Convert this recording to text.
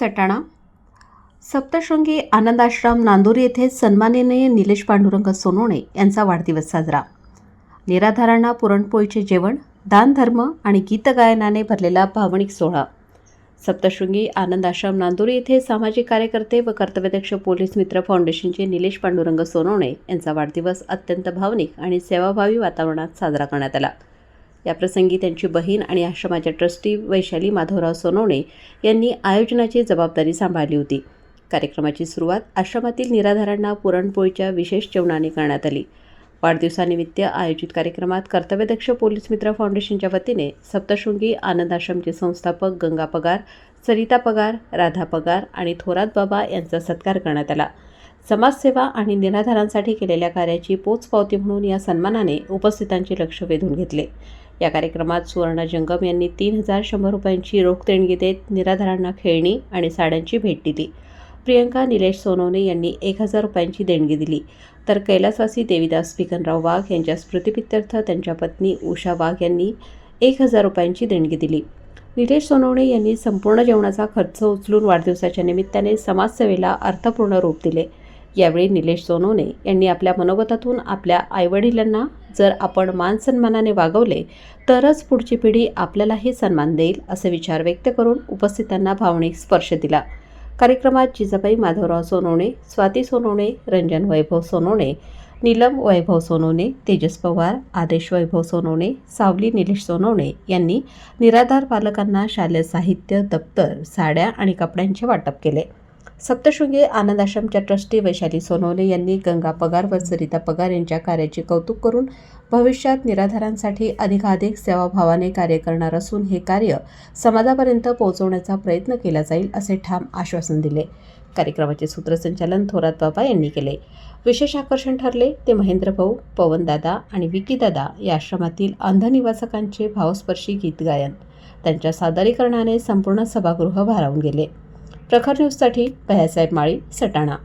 सटाणा. सप्तशृंगी आनंदाश्रम नांदूर येथे सन्माननीय निलेश पांडुरंग सोनवणे यांचा वाढदिवस साजरा. निराधारांना पुरणपोळीचे जेवण दानधर्म आणि गीतगायनाने भरलेला भावनिक सोहळा. सप्तशृंगी आनंदाश्रम नांदूर येथे सामाजिक कार्यकर्ते व कर्तव्यदक्ष पोलीस मित्र फाउंडेशनचे निलेश पांडुरंग सोनवणे यांचा वाढदिवस अत्यंत भावनिक आणि सेवाभावी वातावरणात साजरा करण्यात आला. याप्रसंगी त्यांची बहीण आणि आश्रमाच्या ट्रस्टी वैशाली माधवराव सोनवणे यांनी आयोजनाची जबाबदारी सांभाळली होती. कार्यक्रमाची सुरुवात आश्रमातील निराधारांना पुरणपोळीच्या विशेष जेवणाने करण्यात आली. वाढदिवसानिमित्त आयोजित कार्यक्रमात कर्तव्यदक्ष पोलीस मित्र फाउंडेशनच्या वतीने सप्तशृंगी आनंद आश्रमचे संस्थापक गंगा पगार सरिता पगार राधा पगार आणि थोरात बाबा यांचा सत्कार करण्यात आला. समाजसेवा आणि निराधारांसाठी केलेल्या कार्याची पोचपावती म्हणून या सन्मानाने उपस्थितांचे लक्ष वेधून घेतले. या कार्यक्रमात सुवर्ण जंगम यांनी तीन हजार शंभर रुपयांची रोख देणगी देत निराधारांना खेळणी आणि साड्यांची भेट दिली. प्रियंका निलेश सोनवणे यांनी एक हजार रुपयांची देणगी दिली. तर कैलासवासी देवीदास भिकनराव वाघ यांच्या स्मृतिपित्यर्थ त्यांच्या पत्नी उषा वाघ यांनी एक हजार रुपयांची देणगी दिली. निलेश सोनवणे यांनी संपूर्ण जेवणाचा खर्च उचलून वाढदिवसाच्या निमित्ताने समाजसेवेला अर्थपूर्ण रूप दिले. यावेळी निलेश सोनवणे यांनी आपल्या मनोगतातून आपल्या आईवडिलांना जर आपण मान सन्मानाने वागवले तरच पुढची पिढी आपल्यालाही सन्मान देईल असे विचार व्यक्त करून उपस्थितांना भावनिक स्पर्श दिला. कार्यक्रमात जिजाबाई माधवराव सोनवणे स्वाती सोनवणे रंजन वैभव सोनवणे नीलम वैभव सोनवणे तेजस पवार आदेश वैभव सोनवणे सावली निलेश सोनवणे यांनी निराधार पालकांना शालेय साहित्य दप्तर साड्या आणि कपड्यांचे वाटप केले. सप्तशृंगी आनंद आश्रमच्या ट्रस्टी वैशाली सोनवणे यांनी गंगा पगार व सरिता पगार यांच्या कार्याचे कौतुक करून भविष्यात निराधारांसाठी अधिकाधिक सेवाभावाने कार्य करणार असून हे कार्य समाजापर्यंत पोहोचवण्याचा प्रयत्न केला जाईल असे ठाम आश्वासन दिले. कार्यक्रमाचे सूत्रसंचालन थोरात बाबा यांनी केले. विशेष आकर्षण ठरले ते महेंद्र भाऊ पवनदादा आणि विकीदादा या आश्रमातील अंध निवासकांचे भावस्पर्शी गीत गायन. त्यांच्या सादरीकरणाने संपूर्ण सभागृह भारावून गेले. प्रखर न्यूजसाठी भयासाहेब माळी सटाणा.